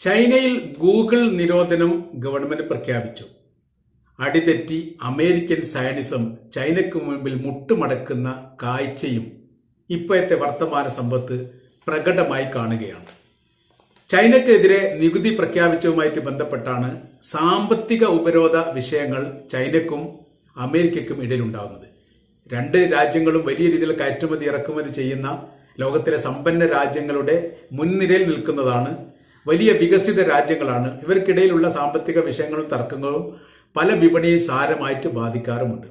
ചൈനയിൽ ഗൂഗിൾ നിരോധനം ഗവൺമെന്റ് പ്രഖ്യാപിച്ചു. അടിതെറ്റി അമേരിക്കൻ സയനിസം ചൈനയ്ക്ക് മുമ്പിൽ മുട്ടുമടക്കുന്ന കാഴ്ചയും ഇപ്പോഴത്തെ വർത്തമാന സമ്പത്ത് പ്രകടമായി കാണുകയാണ്. ചൈനക്കെതിരെ നികുതി പ്രഖ്യാപിച്ചതുമായിട്ട് ബന്ധപ്പെട്ടാണ് സാമ്പത്തിക ഉപരോധ വിഷയങ്ങൾ ചൈനക്കും അമേരിക്കയ്ക്കും ഇടയിലുണ്ടാകുന്നത് രണ്ട് രാജ്യങ്ങളും വലിയ രീതിയിൽ കയറ്റുമതി ഇറക്കുമതി ചെയ്യുന്ന ലോകത്തിലെ സമ്പന്ന രാജ്യങ്ങളുടെ മുൻനിരയിൽ നിൽക്കുന്നതാണ് വലിയ വികസിത രാജ്യങ്ങളാണ്. ഇവർക്കിടയിലുള്ള സാമ്പത്തിക വിഷയങ്ങളും തർക്കങ്ങളും പല വിപണിയും സാരമായിട്ട് ബാധിക്കാറുമുണ്ട്.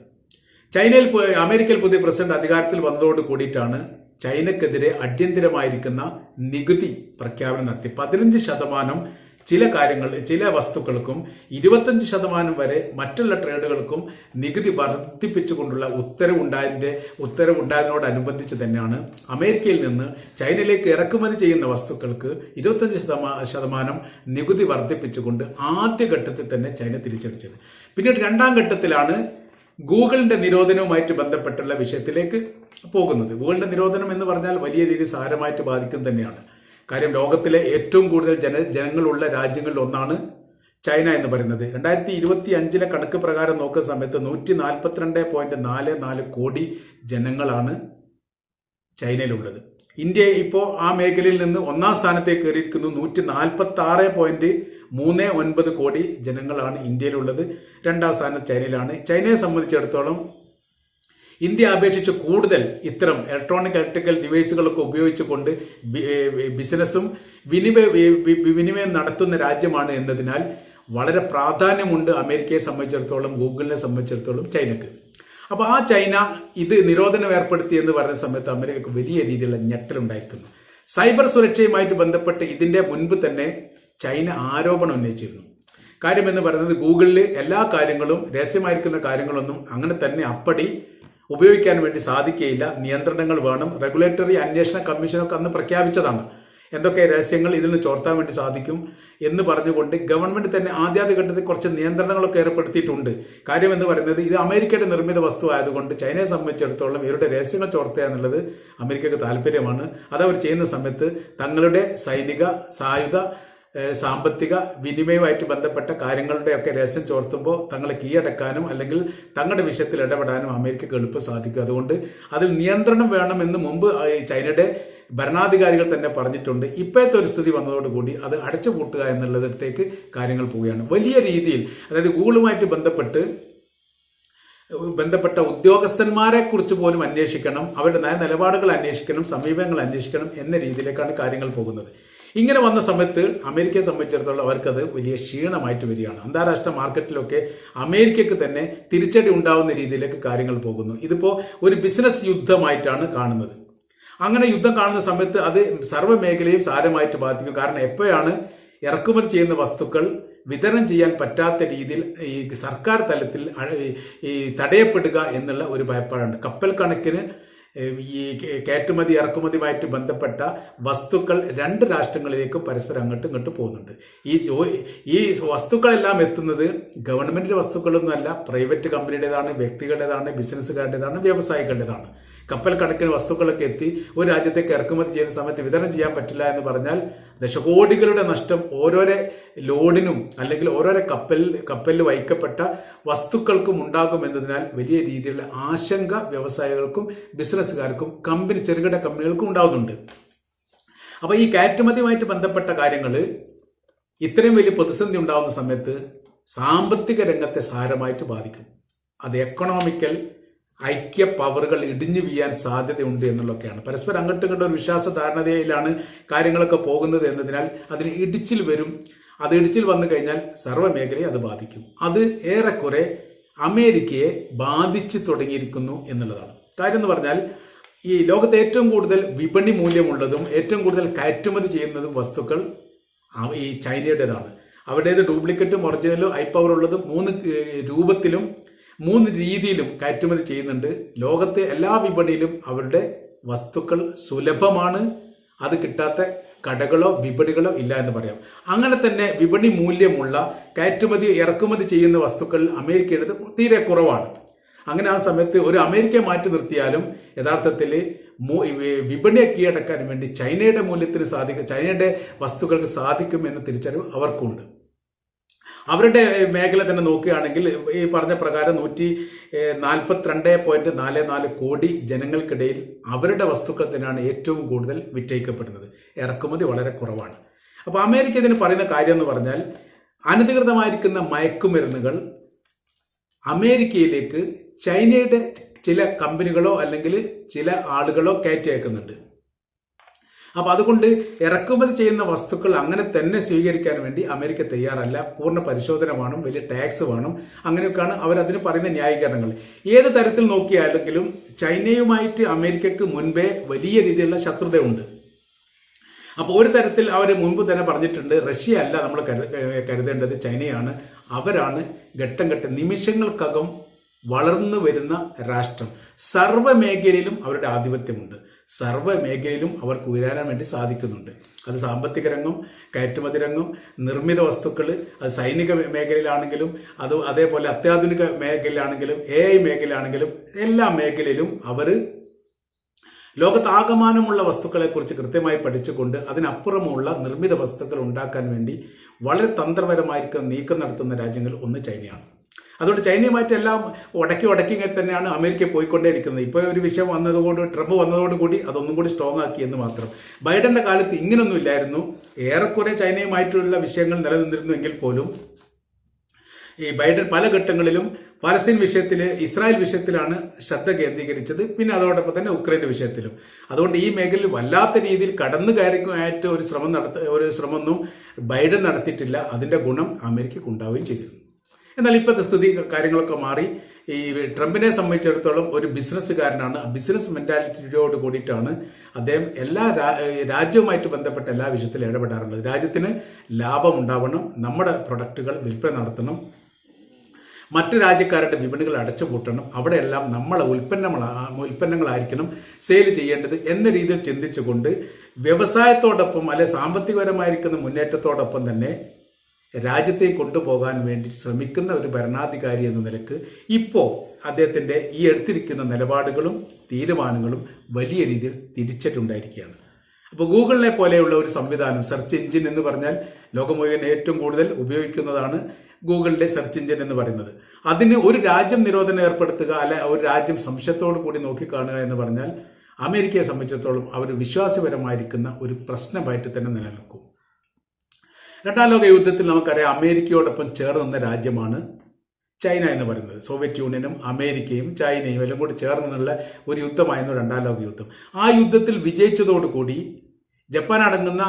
ചൈനയിൽ അമേരിക്കയിൽ പുതിയ പ്രസിഡന്റ് അധികാരത്തിൽ വന്നതോട് കൂടിയിട്ടാണ് ചൈനക്കെതിരെ അടിയന്തരമായിരിക്കുന്ന നികുതി പ്രഖ്യാപനം നടത്തി. പതിനഞ്ച് ശതമാനം ചില കാര്യങ്ങൾ ചില വസ്തുക്കൾക്കും ഇരുപത്തഞ്ച് ശതമാനം വരെ മറ്റുള്ള ട്രേഡുകൾക്കും നികുതി വർദ്ധിപ്പിച്ചുകൊണ്ടുള്ള ഉത്തരവുണ്ടായതിന്റെ ഉത്തരവുണ്ടായതിനോടനുബന്ധിച്ച് തന്നെയാണ് അമേരിക്കയിൽ നിന്ന് ചൈനയിലേക്ക് ഇറക്കുമതി ചെയ്യുന്ന വസ്തുക്കൾക്ക് ഇരുപത്തഞ്ച് ശതമാ- ശതമാനം നികുതി വർദ്ധിപ്പിച്ചുകൊണ്ട് ആദ്യഘട്ടത്തിൽ തന്നെ ചൈന തിരിച്ചടിച്ചത്. പിന്നീട് രണ്ടാം ഘട്ടത്തിലാണ് ഗൂഗിളിന്റെ നിരോധനവുമായിട്ട് ബന്ധപ്പെട്ടുള്ള വിഷയത്തിലേക്ക് പോകുന്നത്. ഗൂഗിളിന്റെ നിരോധനം എന്ന് പറഞ്ഞാൽ വലിയ രീതിയിൽ സാരമായിട്ട് ബാധിക്കും തന്നെയാണ്. കാര്യം ലോകത്തിലെ ഏറ്റവും കൂടുതൽ ജന ജനങ്ങളുള്ള രാജ്യങ്ങളിൽ ഒന്നാണ് ചൈന എന്ന് പറയുന്നത്. രണ്ടായിരത്തി ഇരുപത്തി അഞ്ചിലെ കണക്ക് പ്രകാരം നോക്കുന്ന സമയത്ത് നൂറ്റി നാൽപ്പത്തിരണ്ട് പോയിന്റ് നാല് നാല് കോടി ജനങ്ങളാണ് ചൈനയിലുള്ളത്. ഇന്ത്യ ഇപ്പോൾ ആ മേഖലയിൽ നിന്ന് ഒന്നാം സ്ഥാനത്തേക്ക് കയറിയിരിക്കുന്നു. നൂറ്റി നാൽപ്പത്തി ആറ് പോയിന്റ് മൂന്ന് ഒൻപത് കോടി ജനങ്ങളാണ് ഇന്ത്യയിലുള്ളത്. രണ്ടാം സ്ഥാനം ചൈനയിലാണ്. ചൈനയെ സംബന്ധിച്ചിടത്തോളം ഇന്ത്യ അപേക്ഷിച്ച് കൂടുതൽ ഇത്തരം ഇലക്ട്രോണിക് ഇലക്ട്രിക്കൽ ഡിവൈസുകളൊക്കെ ഉപയോഗിച്ചുകൊണ്ട് ബിസിനസ്സും വിനിമയ വിനിമയം നടത്തുന്ന രാജ്യമാണ് എന്നതിനാൽ വളരെ പ്രാധാന്യമുണ്ട് അമേരിക്കയെ സംബന്ധിച്ചിടത്തോളം ഗൂഗിളിനെ സംബന്ധിച്ചിടത്തോളം ചൈനക്ക്. അപ്പോൾ ആ ചൈന ഇത് നിരോധനം ഏർപ്പെടുത്തി എന്ന് പറയുന്ന സമയത്ത് അമേരിക്കക്ക് വലിയ രീതിയിലുള്ള ഞെട്ടലുണ്ടായിരിക്കുന്നു സൈബർ സുരക്ഷയുമായിട്ട് ബന്ധപ്പെട്ട് ഇതിന്റെ മുൻപ് തന്നെ ചൈന ആരോപണം ഉന്നയിച്ചിരുന്നു. കാര്യം എന്ന് പറയുന്നത് ഗൂഗിളിൽ എല്ലാ കാര്യങ്ങളും രഹസ്യമായിരിക്കുന്ന കാര്യങ്ങളൊന്നും അങ്ങനെ തന്നെ അപ്പടി ഉപയോഗിക്കാൻ വേണ്ടി സാധിക്കുകയില്ല. നിയന്ത്രണങ്ങൾ വേണം. റെഗുലേറ്ററി അന്വേഷണ കമ്മീഷനൊക്കെ അന്ന് പ്രഖ്യാപിച്ചതാണ്. എന്തൊക്കെ രഹസ്യങ്ങൾ ഇതിൽ നിന്ന് ചോർത്താൻ വേണ്ടി സാധിക്കും എന്ന് പറഞ്ഞുകൊണ്ട് ഗവൺമെന്റ് തന്നെ ആദ്യാദ്യ ഘട്ടത്തിൽ കുറച്ച് നിയന്ത്രണങ്ങളൊക്കെ ഏർപ്പെടുത്തിയിട്ടുണ്ട്. കാര്യം എന്ന് പറയുന്നത് ഇത് അമേരിക്കയുടെ നിർമ്മിത വസ്തു ആയതുകൊണ്ട് ചൈനയെ സംബന്ധിച്ചിടത്തോളം ഇവരുടെ രഹസ്യങ്ങൾ ചോർത്തുക എന്നുള്ളത് അമേരിക്കക്ക് താല്പര്യമാണ്. അതവർ ചെയ്യുന്ന സമയത്ത് തങ്ങളുടെ സൈനിക സായുധ സാമ്പത്തിക വിനിമയവുമായിട്ട് ബന്ധപ്പെട്ട കാര്യങ്ങളുടെ ഒക്കെ രഹസ്യം ചോർത്തുമ്പോൾ തങ്ങളെ കീഴടക്കാനും അല്ലെങ്കിൽ തങ്ങളുടെ വിഷയത്തിൽ ഇടപെടാനും അമേരിക്കക്ക് എളുപ്പം സാധിക്കും. അതുകൊണ്ട് അതിൽ നിയന്ത്രണം വേണമെന്ന് മുമ്പ് ചൈനയുടെ ഭരണാധികാരികൾ തന്നെ പറഞ്ഞിട്ടുണ്ട്. ഇപ്പോഴത്തെ ഒരു സ്ഥിതി വന്നതോടുകൂടി അത് അടച്ചുപൂട്ടുക എന്നുള്ളതിടത്തേക്ക് കാര്യങ്ങൾ പോവുകയാണ്. വലിയ രീതിയിൽ അതായത് ഗൂഗിളുമായിട്ട് ബന്ധപ്പെട്ട് ബന്ധപ്പെട്ട ഉദ്യോഗസ്ഥന്മാരെ കുറിച്ച് പോലും അന്വേഷിക്കണം അവരുടെ നയ നിലപാടുകൾ അന്വേഷിക്കണം സമീപനങ്ങൾ അന്വേഷിക്കണം എന്ന രീതിയിലേക്കാണ് കാര്യങ്ങൾ പോകുന്നത്. ഇങ്ങനെ വന്ന സമയത്ത് അമേരിക്കയെ സംബന്ധിച്ചിടത്തോളം അവർക്കത് വലിയ ക്ഷീണമായിട്ട് വരികയാണ്. അന്താരാഷ്ട്ര മാർക്കറ്റിലൊക്കെ അമേരിക്കയ്ക്ക് തന്നെ തിരിച്ചടി ഉണ്ടാവുന്ന രീതിയിലേക്ക് കാര്യങ്ങൾ പോകുന്നു. ഇതിപ്പോൾ ഒരു ബിസിനസ് യുദ്ധമായിട്ടാണ് കാണുന്നത്. അങ്ങനെ യുദ്ധം കാണുന്ന സമയത്ത് അത് സർവ മേഖലയും സാരമായിട്ട് ബാധിക്കും. കാരണം എപ്പോഴാണ് ഇറക്കുമതി ചെയ്യുന്ന വസ്തുക്കൾ വിതരണം ചെയ്യാൻ പറ്റാത്ത രീതിയിൽ ഈ സർക്കാർ തലത്തിൽ ഈ തടയപ്പെടുക എന്നുള്ള ഒരു ഭയപ്പാടുണ്ട്. കപ്പൽ കണക്കിന് ഈ കയറ്റുമതി ഇറക്കുമതിയുമായിട്ട് ബന്ധപ്പെട്ട വസ്തുക്കൾ രണ്ട് രാഷ്ട്രങ്ങളിലേക്കും പരസ്പരം അങ്ങോട്ടും ഇങ്ങോട്ടും പോകുന്നുണ്ട്. ഈ ജോ ഈ വസ്തുക്കളെല്ലാം എത്തുന്നത് ഗവൺമെന്റിന്റെ വസ്തുക്കളൊന്നുമല്ല പ്രൈവറ്റ് കമ്പനിയുടേതാണ് വ്യക്തികളുടേതാണ് ബിസിനസ്സുകാരുടേതാണ് വ്യവസായികളുടേതാണ്. കപ്പൽ കണക്കിന് വസ്തുക്കളൊക്കെ എത്തി ഒരു രാജ്യത്തേക്ക് ഇറക്കുമതി ചെയ്യുന്ന സമയത്ത് വിതരണം ചെയ്യാൻ പറ്റില്ല എന്ന് പറഞ്ഞാൽ ദശകോടികളുടെ നഷ്ടം ഓരോരോ ലോഡിനും അല്ലെങ്കിൽ ഓരോരോ കപ്പൽ കപ്പലിൽ വഹിക്കപ്പെട്ട വസ്തുക്കൾക്കും ഉണ്ടാകും എന്നതിനാൽ വലിയ രീതിയിലുള്ള ആശങ്ക വ്യവസായികൾക്കും ബിസിനസ്സുകാർക്കും കമ്പനി ചെറുകിട കമ്പനികൾക്കും ഉണ്ടാകുന്നുണ്ട് അപ്പോൾ ഈ കയറ്റുമതിയുമായിട്ട് ബന്ധപ്പെട്ട കാര്യങ്ങൾ ഇത്രയും വലിയ പ്രതിസന്ധി ഉണ്ടാകുന്ന സമയത്ത് സാമ്പത്തിക രംഗത്തെ സാരമായിട്ട് ബാധിക്കും. അത് എക്കണോമിക്കൽ ഐക്യ പവറുകൾ ഇടിഞ്ഞു വീയാൻ സാധ്യതയുണ്ട് എന്നുള്ളതൊക്കെയാണ്. പരസ്പരം അങ്ങോട്ടും ഇങ്ങോട്ടും ഒരു വിശ്വാസ ധാരണതയിലാണ് കാര്യങ്ങളൊക്കെ പോകുന്നത് എന്നതിനാൽ അതിന് ഇടിച്ചിൽ വരും. അത് ഇടിച്ചിൽ വന്നു കഴിഞ്ഞാൽ സർവമേഖലയെ അത് ബാധിക്കും. അത് ഏറെക്കുറെ അമേരിക്കയെ ബാധിച്ചു തുടങ്ങിയിരിക്കുന്നു എന്നുള്ളതാണ്. കാര്യം എന്ന് പറഞ്ഞാൽ ഈ ലോകത്ത് ഏറ്റവും കൂടുതൽ വിപണി മൂല്യമുള്ളതും ഏറ്റവും കൂടുതൽ കയറ്റുമതി ചെയ്യുന്നതും വസ്തുക്കൾ ഈ ചൈനയുടേതാണ്. അവരുടേത് ഡ്യൂപ്ലിക്കറ്റും ഒറിജിനലും ഹൈ പവർ ഉള്ളതും മൂന്ന് രൂപത്തിലും മൂന്ന് രീതിയിലും കയറ്റുമതി ചെയ്യുന്നുണ്ട്. ലോകത്തെ എല്ലാ വിപണിയിലും അവരുടെ വസ്തുക്കൾ സുലഭമാണ്. അത് കിട്ടാത്ത കടകളോ വിപണികളോ ഇല്ല എന്ന് പറയാം. അങ്ങനെ തന്നെ വിപണി മൂല്യമുള്ള കയറ്റുമതി ഇറക്കുമതി ചെയ്യുന്ന വസ്തുക്കൾ അമേരിക്കയുടെ തീരെ കുറവാണ്. അങ്ങനെ ആ സമയത്ത് ഒരു അമേരിക്ക മാറ്റി നിർത്തിയാലും യഥാർത്ഥത്തിൽ വിപണിയെ കീഴടക്കാൻ വേണ്ടി ചൈനയുടെ മൂല്യത്തിന് സാധിക്കും ചൈനയുടെ വസ്തുക്കൾക്ക് സാധിക്കും എന്ന തിരിച്ചറിവ് അവർക്കുണ്ട്. അവരുടെ മേഖല തന്നെ നോക്കുകയാണെങ്കിൽ ഈ പറഞ്ഞ പ്രകാരം നൂറ്റി നാൽപ്പത്തിരണ്ട് പോയിന്റ് നാല് നാല് കോടി ജനങ്ങൾക്കിടയിൽ അവരുടെ വസ്തുക്കൾ തന്നെയാണ് ഏറ്റവും കൂടുതൽ വിറ്റയിക്കപ്പെടുന്നത് ഇറക്കുമതി വളരെ കുറവാണ്. അപ്പോൾ അമേരിക്ക ഇതിന് പറയുന്ന കാര്യം എന്ന് പറഞ്ഞാൽ അനധികൃതമായിരിക്കുന്ന മയക്കുമരുന്നുകൾ അമേരിക്കയിലേക്ക് ചൈനയുടെ ചില കമ്പനികളോ അല്ലെങ്കിൽ ചില ആളുകളോ കയറ്റി അയക്കുന്നുണ്ട്. അപ്പൊ അതുകൊണ്ട് ഇറക്കുമതി ചെയ്യുന്ന വസ്തുക്കൾ അങ്ങനെ തന്നെ സ്വീകരിക്കാൻ വേണ്ടി അമേരിക്ക തയ്യാറല്ല. പൂർണ പരിശോധന വേണം വലിയ ടാക്സ് വേണം. അങ്ങനെയൊക്കെയാണ് അവർ അതിന് പറയുന്ന ന്യായീകരണങ്ങൾ. ഏത് തരത്തിൽ നോക്കിയാലെങ്കിലും ചൈനയുമായിട്ട് അമേരിക്കക്ക് മുൻപേ വലിയ രീതിയിലുള്ള ശത്രുതയുണ്ട്. അപ്പോൾ ഒരു തരത്തിൽ അവർ മുൻപ് തന്നെ പറഞ്ഞിട്ടുണ്ട് റഷ്യ അല്ല നമ്മൾ കരുതേണ്ടത് ചൈനയാണ്. അവരാണ് ഘട്ടം ഘട്ടം നിമിഷങ്ങൾക്കകം വളർന്നു വരുന്ന രാഷ്ട്രം. സർവ മേഖലയിലും അവരുടെ ആധിപത്യമുണ്ട്. സർവ മേഖലയിലും അവർക്ക് ഉയരാൻ വേണ്ടി സാധിക്കുന്നുണ്ട്. അത് സാമ്പത്തിക രംഗം കയറ്റുമതി രംഗം നിർമ്മിത വസ്തുക്കൾ അത് സൈനിക മേഖലയിലാണെങ്കിലും അത് അതേപോലെ അത്യാധുനിക മേഖലയിലാണെങ്കിലും എ ഐ മേഖലയിലാണെങ്കിലും എല്ലാ മേഖലയിലും അവർ ലോകത്താകമാനമുള്ള വസ്തുക്കളെക്കുറിച്ച് കൃത്യമായി പഠിച്ചുകൊണ്ട് അതിനപ്പുറമുള്ള നിർമ്മിത വസ്തുക്കൾ ഉണ്ടാക്കാൻ വേണ്ടി വളരെ തന്ത്രപരമായിരിക്കും നീക്കം നടത്തുന്ന രാജ്യങ്ങൾ ഒന്ന് ചൈനയാണ്. അതുകൊണ്ട് ചൈനയുമായിട്ട് എല്ലാം ഉടക്കി ഉടക്കി തന്നെയാണ് അമേരിക്ക പോയിക്കൊണ്ടേയിരിക്കുന്നത്. ഇപ്പോൾ ഒരു വിഷയം വന്നതുകൊണ്ട് ട്രംപ് വന്നതോടുകൂടി അതൊന്നും കൂടി സ്ട്രോങ് ആക്കി എന്ന് മാത്രം. ബൈഡന്റെ കാലത്ത് ഇങ്ങനൊന്നും ഇല്ലായിരുന്നു. ഏറെക്കുറെ ചൈനയുമായിട്ടുള്ള വിഷയങ്ങൾ നിലനിന്നിരുന്നു എങ്കിൽ പോലും ഈ ബൈഡൻ പല ഘട്ടങ്ങളിലും ഫലസ്തീൻ വിഷയത്തിൽ ഇസ്രായേൽ വിഷയത്തിലാണ് ശ്രദ്ധ കേന്ദ്രീകരിച്ചത്. പിന്നെ അതോടൊപ്പം തന്നെ ഉക്രൈന്റെ വിഷയത്തിലും. അതുകൊണ്ട് ഈ മേഖലയിൽ വല്ലാത്ത രീതിയിൽ കടന്നു കയറിക്കുമായിട്ട് ഒരു ശ്രമം നടത്ത ഒരു ശ്രമമൊന്നും ബൈഡൻ നടത്തിയിട്ടില്ല. അതിന്റെ ഗുണം അമേരിക്കയ്ക്ക് ഉണ്ടാവുകയും ചെയ്തിരുന്നു. എന്നാൽ ഇപ്പോഴത്തെ സ്ഥിതി കാര്യങ്ങളൊക്കെ മാറി. ഈ ട്രംപിനെ സംബന്ധിച്ചിടത്തോളം ഒരു ബിസിനസ്സുകാരനാണ്. ബിസിനസ് മെന്റാലിറ്റിയോട് കൂടിയിട്ടാണ് അദ്ദേഹം എല്ലാ രാജ്യവുമായിട്ട് ബന്ധപ്പെട്ട എല്ലാ വിഷയത്തിലും ഇടപെടാറുള്ളത്. രാജ്യത്തിന് ലാഭം ഉണ്ടാവണം നമ്മുടെ പ്രൊഡക്റ്റുകൾ വിൽപ്പന നടത്തണം മറ്റു രാജ്യക്കാരുടെ വിപണികൾ അടച്ചുപൂട്ടണം അവിടെയെല്ലാം നമ്മളെ ഉൽപ്പന്നങ്ങൾ ഉൽപ്പന്നങ്ങളായിരിക്കണം സെയിൽ ചെയ്യേണ്ടത് എന്ന രീതിയിൽ ചിന്തിച്ചുകൊണ്ട് വ്യവസായത്തോടൊപ്പം അല്ലെ സാമ്പത്തികപരമായിരിക്കുന്ന മുന്നേറ്റത്തോടൊപ്പം തന്നെ രാജ്യത്തെ കൊണ്ടുപോകാൻ വേണ്ടി ശ്രമിക്കുന്ന ഒരു ഭരണാധികാരി എന്ന നിലയ്ക്ക് ഇപ്പോൾ അദ്ദേഹത്തിന്റെ ഈ എടുത്തിരിക്കുന്ന നിലപാടുകളും തീരുമാനങ്ങളും വലിയ രീതിയിൽ തിരിച്ചിട്ടുണ്ടായിരിക്കുകയാണ്. അപ്പോൾ ഗൂഗിളിനെ പോലെയുള്ള ഒരു സംവിധാനം സെർച്ച് എഞ്ചിൻ എന്ന് പറഞ്ഞാൽ ലോകം മുഴുവൻ ഏറ്റവും കൂടുതൽ ഉപയോഗിക്കുന്നതാണ് ഗൂഗിളിന്റെ സെർച്ച് എഞ്ചിൻ എന്ന് പറയുന്നത്. അതിന് ഒരു രാജ്യം നിരോധനം ഏർപ്പെടുത്തുക അല്ല ഒരു രാജ്യം സംശയത്തോടു കൂടി നോക്കിക്കാണുക എന്ന് പറഞ്ഞാൽ അമേരിക്കയെ സംബന്ധിച്ചിടത്തോളം അവർ വിശ്വാസപരമായിരിക്കുന്ന ഒരു പ്രശ്നമായിട്ട് തന്നെ നിലനിൽക്കും. രണ്ടാം ലോക യുദ്ധത്തിൽ നമുക്കറിയാം അമേരിക്കയോടൊപ്പം ചേർന്ന് രാജ്യമാണ് ചൈന എന്ന് പറയുന്നത്. സോവിയറ്റ് യൂണിയനും അമേരിക്കയും ചൈനയും എല്ലാം കൂടി ചേർന്നുള്ള ഒരു യുദ്ധമായിരുന്നു രണ്ടാം ലോക യുദ്ധം. ആ യുദ്ധത്തിൽ വിജയിച്ചതോടുകൂടി ജപ്പാൻ അടങ്ങുന്ന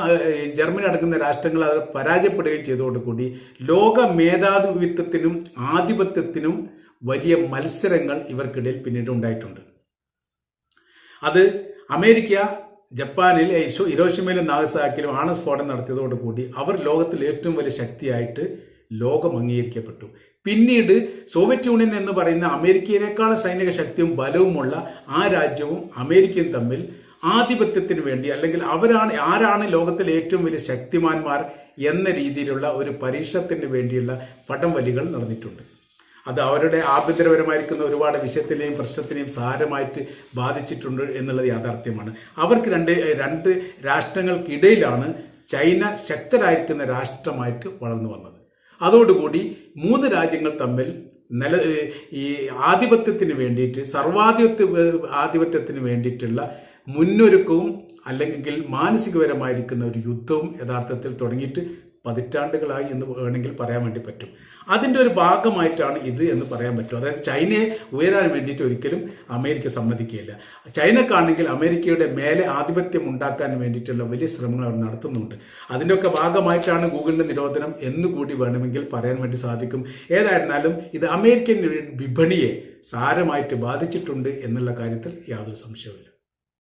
ജർമ്മനി അടങ്ങുന്ന രാഷ്ട്രങ്ങൾ അത് പരാജയപ്പെടുകയും ചെയ്തതോടുകൂടി ലോക മേധാവിത്വത്തിനും ആധിപത്യത്തിനും വലിയ മത്സരങ്ങൾ ഇവർക്കിടയിൽ പിന്നീട് ഉണ്ടായിട്ടുണ്ട്. അത് അമേരിക്ക ജപ്പാനിൽ ഇഷോ- ഹിരോഷിമയിലും നാഗസാക്കിലും ആണസ്ഫോടനം നടത്തിയതോടുകൂടി അവർ ലോകത്തിൽ ഏറ്റവും വലിയ ശക്തിയായിട്ട് ലോകം അംഗീകരിക്കപ്പെട്ടു. പിന്നീട് സോവിയറ്റ് യൂണിയൻ എന്ന് പറയുന്ന അമേരിക്കയിനേക്കാൾ സൈനിക ശക്തിയും ബലവുമുള്ള ആ രാജ്യവും അമേരിക്കയും തമ്മിൽ ആധിപത്യത്തിന് വേണ്ടി അല്ലെങ്കിൽ അവരാണ് ആരാണ് ലോകത്തിലെ ഏറ്റവും വലിയ ശക്തിമാന്മാർ എന്ന രീതിയിലുള്ള ഒരു പരീക്ഷണത്തിന് വേണ്ടിയുള്ള പടംവലികൾ നടന്നിട്ടുണ്ട്. അത് അവരുടെ ആഭ്യന്തരപരമായിരിക്കുന്ന ഒരുപാട് വിഷയത്തിനെയും പ്രശ്നത്തിനെയും സാരമായിട്ട് ബാധിച്ചിട്ടുണ്ട് എന്നുള്ളത് യാഥാർത്ഥ്യമാണ്. അവർക്ക് രണ്ട് രണ്ട് രാഷ്ട്രങ്ങൾക്കിടയിലാണ് ചൈന ശക്തരായിരിക്കുന്ന രാഷ്ട്രമായിട്ട് വളർന്നു വന്നത്. അതോടുകൂടി മൂന്ന് രാജ്യങ്ങൾ തമ്മിൽ നില ഈ ആധിപത്യത്തിന് വേണ്ടിയിട്ട് സർവാധിപത്യ ആധിപത്യത്തിന് വേണ്ടിയിട്ടുള്ള മുന്നൊരുക്കവും അല്ലെങ്കിൽ മാനസികപരമായിരിക്കുന്ന ഒരു യുദ്ധവും യഥാർത്ഥത്തിൽ തുടങ്ങിയിട്ട് പതിറ്റാണ്ടുകളായി എന്ന് വേണമെങ്കിൽ പറയാൻ വേണ്ടി പറ്റും. അതിന്റെ ഒരു ഭാഗമായിട്ടാണ് ഇത് എന്ന് പറയാൻ പറ്റും. അതായത് ചൈനയെ ഉയരാൻ വേണ്ടിയിട്ട് ഒരിക്കലും അമേരിക്ക സമ്മതിക്കുകയില്ല. ചൈനക്കാണെങ്കിൽ അമേരിക്കയുടെ മേലെ ആധിപത്യം ഉണ്ടാക്കാൻ വേണ്ടിയിട്ടുള്ള വലിയ ശ്രമങ്ങൾ അവർ നടത്തുന്നുണ്ട്. അതിന്റെയൊക്കെ ഭാഗമായിട്ടാണ് ഗൂഗിളിന്റെ നിരോധനം എന്നുകൂടി വേണമെങ്കിൽ പറയാൻ വേണ്ടി സാധിക്കും. ഏതായിരുന്നാലും ഇത് അമേരിക്കൻ വിപണിയെ സാരമായിട്ട് ബാധിച്ചിട്ടുണ്ട് എന്നുള്ള കാര്യത്തിൽ യാതൊരു സംശയവുമില്ല.